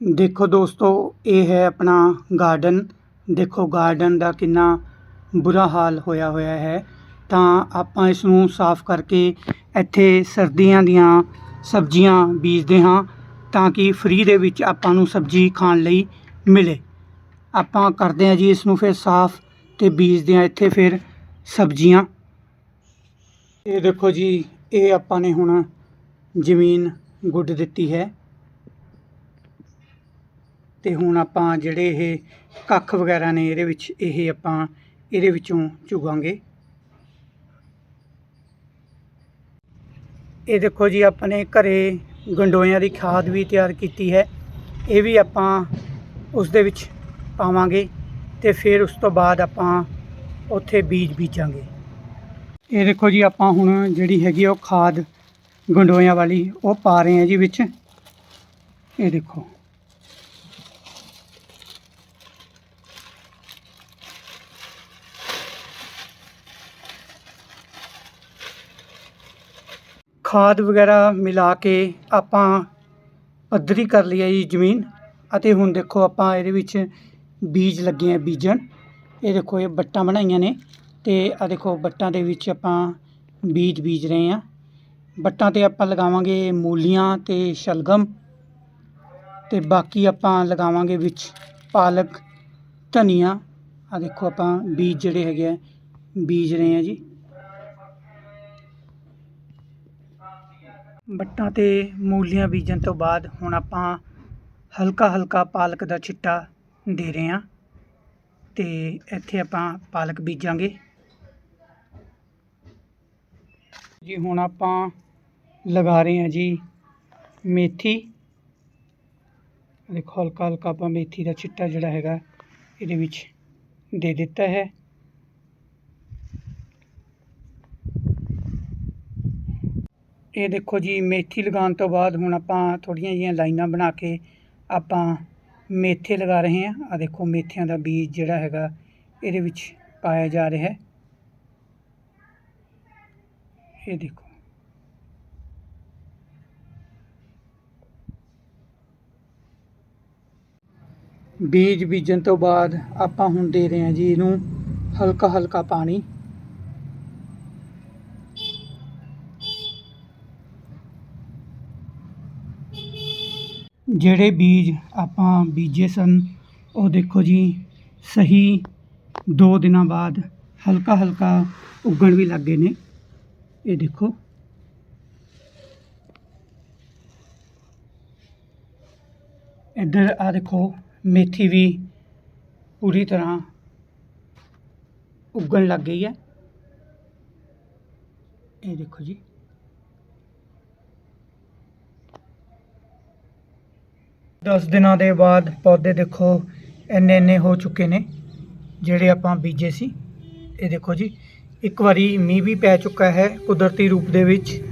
ਦੇਖੋ ਦੋਸਤੋ, ਇਹ ਹੈ ਆਪਣਾ ਗਾਰਡਨ ਦੇਖੋ ਗਾਰਡਨ ਦਾ ਕਿੰਨਾ ਬੁਰਾ ਹਾਲ ਹੋਇਆ ਹੋਇਆ ਹੈ। ਤਾਂ ਆਪਾਂ ਇਸ ਨੂੰ ਸਾਫ਼ ਕਰਕੇ ਇੱਥੇ ਸਰਦੀਆਂ ਦੀਆਂ ਸਬਜ਼ੀਆਂ ਬੀਜਦੇ ਹਾਂ ਤਾਂ ਕਿ ਫ੍ਰੀ ਦੇ ਵਿੱਚ ਆਪਾਂ ਨੂੰ ਸਬਜ਼ੀ ਖਾਣ ਲਈ ਮਿਲੇ। ਆਪਾਂ ਕਰਦੇ ਹਾਂ ਜੀ ਇਸ ਨੂੰ ਫਿਰ ਸਾਫ਼ ਤੇ ਬੀਜਦੇ ਹਾਂ ਇੱਥੇ ਫਿਰ ਸਬਜ਼ੀਆਂ। ਇਹ ਦੇਖੋ ਜੀ, ਇਹ ਆਪਾਂ ਨੇ ਹੁਣ ਜ਼ਮੀਨ ਗੁੱਡ ਦਿੱਤੀ ਹੈ। ਤੇ ਹੁਣ ਆਪਾਂ ਜਿਹੜੇ ਇਹ ਕੱਖ ਵਗੈਰਾ ਨੇ ਇਹਦੇ ਵਿੱਚ, ਇਹ ਆਪਾਂ ਇਹਦੇ ਵਿੱਚੋਂ ਚੁਗਾਂਗੇ। ਇਹ ਦੇਖੋ ਜੀ, ਆਪਣੇ ਘਰੇ ਗੰਡੋਇਆਂ ਦੀ ਖਾਦ ਵੀ ਤਿਆਰ ਕੀਤੀ ਹੈ। ਇਹ ਵੀ ਆਪਾਂ ਉਸ ਦੇ ਵਿੱਚ ਪਾਵਾਂਗੇ ਤੇ ਫਿਰ ਉਸ ਤੋਂ ਬਾਅਦ ਆਪਾਂ ਉੱਥੇ ਬੀਜ ਬੀਜਾਂਗੇ। ਇਹ ਦੇਖੋ ਜੀ, ਆਪਾਂ ਹੁਣ ਜਿਹੜੀ ਹੈਗੀ ਆ ਉਹ ਖਾਦ ਗੰਡੋਇਆਂ ਵਾਲੀ ਉਹ ਪਾ ਰਹੇ ਹਾਂ ਜੀ ਵਿੱਚ। ਇਹ ਦੇਖੋ। ਖਾਦ ਵਗੈਰਾ ਮਿਲਾ ਕੇ ਆਪਾਂ ਪੱਧਰੀ ਕਰ ਲਈ ਹੈ ਜੀ ਜ਼ਮੀਨ ਅਤੇ ਹੁਣ ਦੇਖੋ ਆਪਾਂ ਇਹਦੇ ਵਿੱਚ ਬੀਜ ਲੱਗੇ ਆ ਬੀਜਣ। ਇਹ ਦੇਖੋ ਇਹ ਬੱਟਾਂ ਬਣਾਈਆਂ ਨੇ ਤੇ ਆ ਦੇਖੋ ਬੱਟਾਂ ਦੇ ਵਿੱਚ ਆਪਾਂ ਬੀਜ ਬੀਜ ਰਹੇ ਆ ਬੱਟਾਂ ਤੇ ਆਪਾਂ ਲਗਾਵਾਂਗੇ ਮੂਲੀਆਂ ਤੇ ਸ਼ਲਗਮ ਤੇ ਬਾਕੀ ਆਪਾਂ ਲਗਾਵਾਂਗੇ ਵਿੱਚ ਪਾਲਕ, ਧਨੀਆ। ਆ ਦੇਖੋ ਆਪਾਂ ਬੀਜ ਜਿਹੜੇ ਹੈਗੇ ਆ, ਬੀਜ ਰਹੇ ਆ ਜੀ। ਵੱਟਾਂ ਅਤੇ ਮੂਲੀਆਂ ਬੀਜਣ ਤੋਂ ਬਾਅਦ ਹੁਣ ਆਪਾਂ ਹਲਕਾ ਹਲਕਾ ਪਾਲਕ ਦਾ ਛਿੱਟਾ ਦੇ ਰਹੇ ਹਾਂ ਅਤੇ ਇੱਥੇ ਆਪਾਂ ਪਾਲਕ ਬੀਜਾਂਗੇ। ਜੀ, ਹੁਣ ਆਪਾਂ ਲਗਾ ਰਹੇ ਹਾਂ ਜੀ ਮੇਥੀ। ਦੇਖੋ, ਹਲਕਾ ਹਲਕਾ ਆਪਾਂ ਮੇਥੀ ਦਾ ਛਿੱਟਾ ਜਿਹੜਾ ਹੈਗਾ, ਇਹਦੇ ਵਿੱਚ ਦੇ ਦਿੱਤਾ ਹੈ। ਇਹ ਦੇਖੋ ਜੀ, ਮੇਥੀ ਲਗਾਉਣ ਤੋਂ ਬਾਅਦ ਹੁਣ ਆਪਾਂ ਥੋੜ੍ਹੀਆਂ ਜਿਹੀਆਂ ਲਾਈਨਾਂ ਬਣਾ ਕੇ ਆਪਾਂ ਮੇਥੇ ਲਗਾ ਰਹੇ ਹਾਂ। ਆ ਦੇਖੋ ਮੇਥਿਆਂ ਦਾ ਬੀਜ ਜਿਹੜਾ ਹੈਗਾ, ਇਹਦੇ ਵਿੱਚ ਪਾਇਆ ਜਾ ਰਿਹਾ ਹੈ। ਇਹ ਦੇਖੋ। ਬੀਜ ਬੀਜਣ ਤੋਂ ਬਾਅਦ ਆਪਾਂ ਹੁਣ ਦੇ ਰਹੇ ਹਾਂ ਜੀ ਇਹਨੂੰ ਹਲਕਾ ਹਲਕਾ ਪਾਣੀ। ਜਿਹੜੇ ਬੀਜ ਆਪਾਂ ਬੀਜੇ ਸਨ, ਉਹ ਦੇਖੋ ਜੀ, ਸਹੀ 2 ਦਿਨਾਂ ਬਾਅਦ ਹਲਕਾ ਹਲਕਾ ਉੱਗਣ ਵੀ ਲੱਗ ਗਏ ਨੇ। ਇਹ ਦੇਖੋ। ਇੱਧਰ ਆ ਦੇਖੋ, ਮੇਥੀ ਵੀ ਪੂਰੀ ਤਰ੍ਹਾਂ ਉੱਗਣ ਲੱਗ ਗਈ ਹੈ। ਇਹ ਦੇਖੋ ਜੀ। ਦਸ ਦਿਨਾਂ ਦੇ ਬਾਅਦ ਪੌਦੇ ਦੇਖੋ, ਇੰਨੇ ਇੰਨੇ ਹੋ ਚੁੱਕੇ ਨੇ, ਜਿਹੜੇ ਆਪਾਂ ਬੀਜੇ ਸੀ। ਇਹ ਦੇਖੋ ਜੀ, ਇੱਕ ਵਾਰੀ ਮੀਂਹ ਵੀ ਪੈ ਚੁੱਕਾ ਹੈ ਕੁਦਰਤੀ ਰੂਪ ਦੇ ਵਿੱਚ।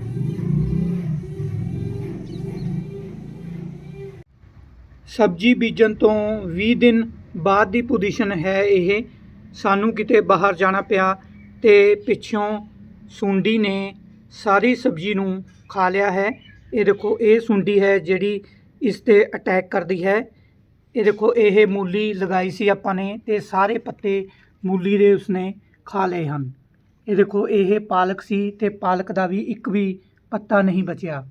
ਸਬਜ਼ੀ ਬੀਜਣ ਤੋਂ 20 ਦਿਨ ਬਾਅਦ ਦੀ ਪੋਜੀਸ਼ਨ ਹੈ ਇਹ। ਸਾਨੂੰ ਕਿਤੇ ਬਾਹਰ ਜਾਣਾ ਪਿਆ ਤੇ ਪਿੱਛੋਂ ਸੁੰਡੀ ਨੇ ਸਾਰੀ ਸਬਜ਼ੀ ਨੂੰ ਖਾ ਲਿਆ ਹੈ। ਇਹ ਦੇਖੋ, ਇਹ ਸੁੰਡੀ ਹੈ ਜਿਹੜੀ ਇਸ ਤੇ ਅਟੈਕ ਕਰਦੀ ਹੈ। ਇਹ ਦੇਖੋ, ਇਹ ਮੂਲੀ ਲਗਾਈ ਸੀ ਆਪਾਂ ਨੇ ਤੇ ਸਾਰੇ ਪੱਤੇ ਮੂਲੀ ਦੇ ਉਸਨੇ ਖਾ ਲਏ ਹਨ। ਇਹ ਦੇਖੋ, ਇਹ ਪਾਲਕ ਸੀ ਤੇ ਪਾਲਕ ਦਾ ਵੀ ਇੱਕ ਵੀ ਪੱਤਾ ਨਹੀਂ ਬਚਿਆ।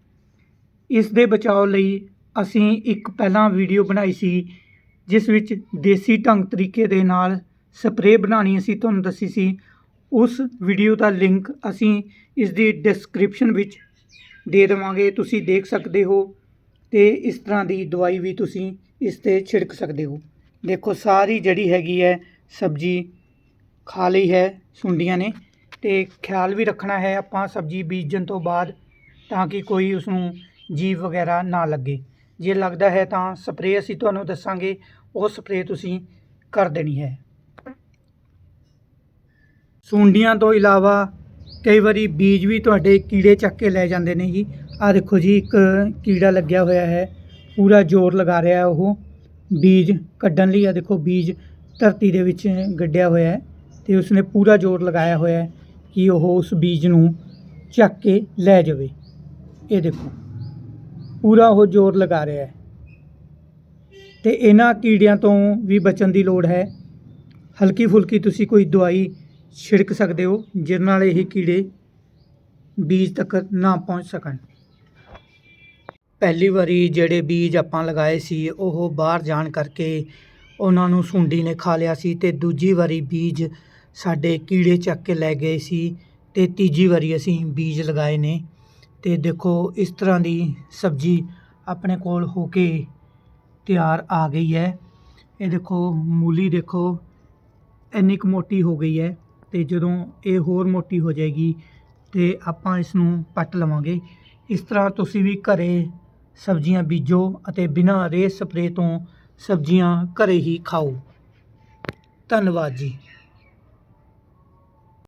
ਇਸ ਦੇ ਬਚਾਓ ਲਈ ਅਸੀਂ ਇੱਕ ਪਹਿਲਾਂ ਵੀਡੀਓ ਬਣਾਈ ਸੀ, ਜਿਸ ਵਿੱਚ ਦੇਸੀ ਢੰਗ ਤਰੀਕੇ ਦੇ ਨਾਲ ਸਪਰੇਅ ਬਣਾਉਣੀ ਅਸੀਂ ਤੁਹਾਨੂੰ ਦੱਸੀ ਸੀ। ਉਸ ਵੀਡੀਓ ਦਾ ਲਿੰਕ ਅਸੀਂ ਇਸ ਦੀ ਡਿਸਕ੍ਰਿਪਸ਼ਨ ਵਿੱਚ ਦੇ ਦੇਵਾਂਗੇ। ਤੁਸੀਂ ਦੇਖ ਸਕਦੇ ਹੋ। ਤੇ ਇਸ ਤਰ੍ਹਾਂ ਦੀ ਦਵਾਈ ਵੀ ਤੁਸੀਂ ਇਸ ਤੇ ਛਿੜਕ ਸਕਦੇ ਹੋ। ਦੇਖੋ, ਸਾਰੀ ਜਿਹੜੀ ਹੈਗੀ ਹੈ, ਸਬਜ਼ੀ ਖਾ ਲਈ ਹੈ, ਸੁੰਡੀਆਂ ਨੇ, ਤੇ ਖਿਆਲ ਵੀ ਰੱਖਣਾ ਹੈ ਆਪਾਂ ਸਬਜ਼ੀ ਬੀਜਣ ਤੋਂ ਬਾਅਦ ਤਾਂ ਕਿ ਕੋਈ ਉਸ ਨੂੰ ਜੀਵ ਵਗੈਰਾ ਨਾ ਲੱਗੇ। ਜੇ ਲੱਗਦਾ ਹੈ ਤਾਂ ਸਪਰੇਅ ਅਸੀਂ ਤੁਹਾਨੂੰ ਦੱਸਾਂਗੇ, ਉਹ ਸਪਰੇਅ ਤੁਸੀਂ ਕਰ ਦੇਣੀ ਹੈ। ਸੁੰਡੀਆਂ ਤੋਂ ਇਲਾਵਾ ਕਈ ਵਾਰੀ ਬੀਜ ਵੀ ਤੁਹਾਡੇ ਕੀੜੇ ਚੱਕ ਕੇ ਲੈ ਜਾਂਦੇ ਨੇ ਜੀ। ਆ ਦੇਖੋ ਜੀ, ਇੱਕ ਕੀੜਾ ਲੱਗਿਆ ਹੋਇਆ ਹੈ। ਪੂਰਾ ਜ਼ੋਰ ਲਗਾ ਰਿਹਾ ਉਹ। ਬੀਜ ਕੱਢਣ ਲਈ ਆ ਦੇਖੋ, ਬੀਜ ਧਰਤੀ ਦੇ ਵਿੱਚ ਗੱਡਿਆ ਹੋਇਆ ਹੈ ਤੇ ਉਸਨੇ ਪੂਰਾ ਜ਼ੋਰ ਲਗਾਇਆ ਹੋਇਆ ਹੈ ਕਿ ਉਹ ਉਸ ਬੀਜ ਨੂੰ ਚੱਕ ਕੇ ਲੈ ਜਾਵੇ। ਇਹ ਦੇਖੋ, ਪੂਰਾ ਉਹ ਜ਼ੋਰ ਲਗਾ ਰਿਹਾ ਹੈ। ਤੇ ਇਹਨਾਂ ਕੀੜਿਆਂ ਤੋਂ ਵੀ ਬਚਣ ਦੀ ਲੋੜ ਹੈ। ਹਲਕੀ ਫੁਲਕੀ ਤੁਸੀਂ ਕੋਈ ਦਵਾਈ ਛਿੜਕ ਸਕਦੇ ਹੋ ਜਿਹਦੇ ਨਾਲ ਇਹ ਕੀੜੇ ਬੀਜ ਤੱਕ ਨਾ ਪਹੁੰਚ ਸਕਣ। ਪਹਿਲੀ ਵਾਰੀ ਜਿਹੜੇ ਬੀਜ ਆਪਾਂ ਲਗਾਏ ਸੀ, ਉਹ ਬਾਹਰ ਜਾਣ ਕਰਕੇ ਉਹਨਾਂ ਨੂੰ ਸੁੰਡੀ ਨੇ ਖਾ ਲਿਆ ਸੀ ਅਤੇ ਦੂਜੀ ਵਾਰੀ ਬੀਜ ਸਾਡੇ ਕੀੜੇ ਚੱਕ ਕੇ ਲੈ ਗਏ ਸੀ ਅਤੇ ਤੀਜੀ ਵਾਰੀ ਅਸੀਂ ਬੀਜ ਲਗਾਏ ਨੇ। ਅਤੇ ਦੇਖੋ, ਇਸ ਤਰ੍ਹਾਂ ਦੀ ਸਬਜ਼ੀ ਆਪਣੇ ਕੋਲ ਹੋ ਕੇ ਤਿਆਰ ਆ ਗਈ ਹੈ। ਇਹ ਦੇਖੋ, ਮੂਲੀ ਦੇਖੋ, ਇੰਨੀ ਕੁ ਮੋਟੀ ਹੋ ਗਈ ਹੈ ਅਤੇ ਜਦੋਂ ਇਹ ਹੋਰ ਮੋਟੀ ਹੋ ਜਾਏਗੀ ਤੇ ਆਪਾਂ ਇਸ ਨੂੰ ਪੱਟ ਲਵਾਂਗੇ। ਇਸ ਤਰ੍ਹਾਂ ਤੁਸੀਂ ਵੀ ਘਰੇ ਸਬਜ਼ੀਆਂ ਬੀਜੋ ਅਤੇ ਬਿਨਾਂ ਰੇਹ ਸਪਰੇਅ ਤੋਂ ਸਬਜ਼ੀਆਂ ਘਰੇ ਹੀ ਖਾਓ। ਧੰਨਵਾਦ ਜੀ।